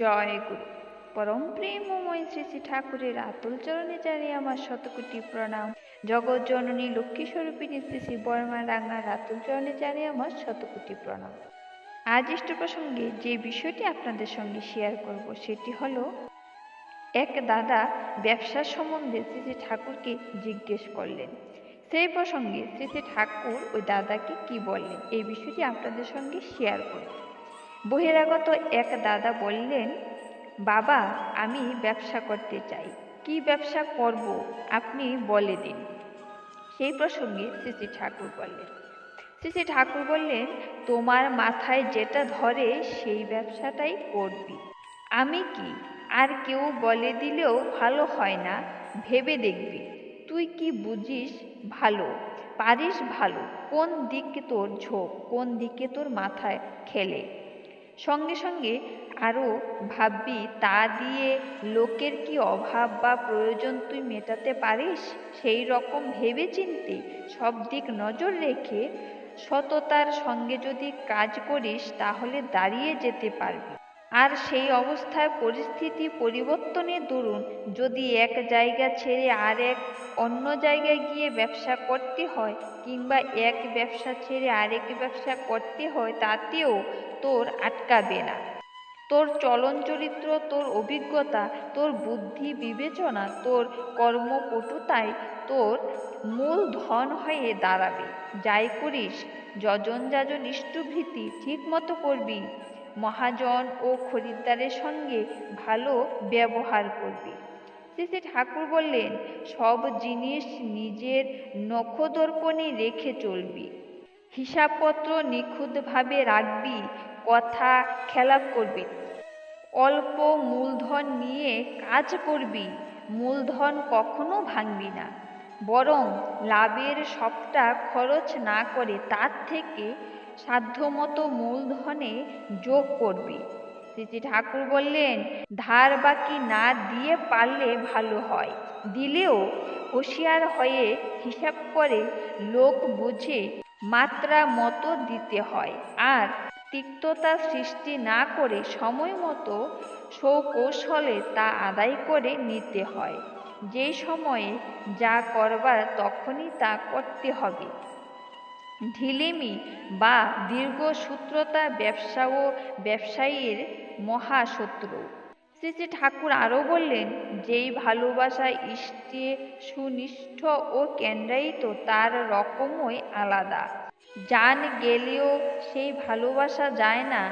জয় গুরু। পরম প্রেমময় শ্রী শ্রী ঠাকুরের আতুল চরণে জানিয়ে আমার শতকোটি প্রণাম। জগৎ জননী লক্ষ্মী স্বরূপিণী শ্রী শ্রী বর্মা রাঙ্গার আতুল চরণে জানিয়ে আমার শতকোটি প্রণাম। আজ ইষ্ট প্রসঙ্গে যে বিষয়টি আপনাদের সঙ্গে শেয়ার করব, সেটি হলো, এক দাদা ব্যবসার সম্বন্ধে শ্রী শ্রী ঠাকুরকে জিজ্ঞেস করলেন। সেই প্রসঙ্গে শ্রী শ্রী ঠাকুর ওই দাদাকে কি বললেন, এই বিষয়টি আপনাদের সঙ্গে শেয়ার করব। বহিরাগত এক দাদা বললেন, বাবা, আমি ব্যবসা করতে চাই। কি ব্যবসা করব আপনি বলে দিন। সেই প্রসঙ্গে শ্রী ঠাকুর বললেন শ্রী ঠাকুর বললেন, তোমার মাথায় যেটা ধরে সেই ব্যবসাটাই করবি। আমি কি আর কেউ বলে দিলেও ভালো হয় না? ভেবে দেখবি। তুই কি বুঝিস ভালো? পারিস ভালো? কোন দিকে তোর ঝোঁক? কোন দিকে তোর মাথায় খেলে? সঙ্গে সঙ্গে আরও ভাববি, তা দিয়ে লোকের কি অভাব বা প্রয়োজন তুই মেটাতে পারিস? সেই রকম ভেবে চিনতে সব দিক নজর রেখে সততার সঙ্গে যদি কাজ করিস, তাহলে দাঁড়িয়ে যেতে পারবি। আর সেই অবস্থায় পরিস্থিতি পরিবর্তনের দরুন যদি এক জায়গা ছেড়ে আর এক অন্য জায়গায় গিয়ে ব্যবসা করতে হয় কিংবা এক ব্যবসা ছেড়ে আরেক ব্যবসা করতে হয়, তাতেও তোর আটকাবে না। তোর চলন চরিত্র, তোর অভিজ্ঞতা, তোর বুদ্ধি বিবেচনা, তোর কর্মপটুতায় তোর মূল ধন হয়ে দাঁড়াবে। যাই করিস, যজন যাজন ইষ্টভৃতি ঠিক মতো করবি। মহাজন ও খরিদ্দারের সঙ্গে ভালো ব্যবহার করবি। শ্রী ঠাকুর বললেন, সব জিনিস নিজের নখদর্পণে রেখে চলবি। হিসাবপত্র নিখুঁতভাবে রাখবি, কথা খেলাপ করবি। অল্প মূলধন নিয়ে কাজ করবি, মূলধন কখনো ভাঙবি না। বরং লাভের সবটা খরচ না করে তার থেকে সাধ্যমতো মূলধনে যোগ করবি। শ্রী ঠাকুর বললেন, ধার বাকি না দিয়ে পারলে ভালো হয়। দিলেও হুঁশিয়ার হয়ে হিসাব করে লোক বুঝে মাত্রা মতো দিতে হয়। আর তিক্ততা সৃষ্টি না করে সময় মতো সৌকৌশলে তা আদায় করে নিতে হয়। যেই সময়ে যা করবার তখনই তা করতে হবে। ঢিলেমি বা দীর্ঘসূত্রতা ব্যবসা ও ব্যবসায়ীর মহাশত্রু। শ্রী শ্রী ঠাকুর আরও বললেন, যেই ভালোবাসা ইষ্টে সুনিষ্ঠ ও কেন্দ্রায়িত, তার রকমই আলাদা। জান গেলেও সেই ভালোবাসা যায় না।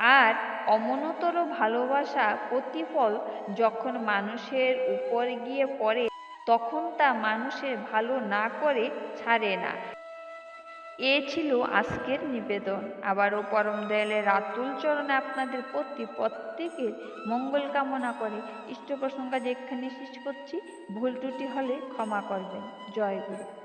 আর অমনতর ভালোবাসা প্রতিফল যখন মানুষের উপর গিয়ে পড়ে, তখন তা মানুষের ভালো না করে ছাড়ে না। এ ছিল আজকের নিবেদন। আবারও পরম দয়ালের রাতুল চরণে আপনাদের প্রতি প্রত্যেকের মঙ্গল কামনা করে। ইষ্ট প্রসঙ্গ যেখানে শেষ করছি। ভুল ত্রুটি হলে ক্ষমা করবেন। জয় গুরু।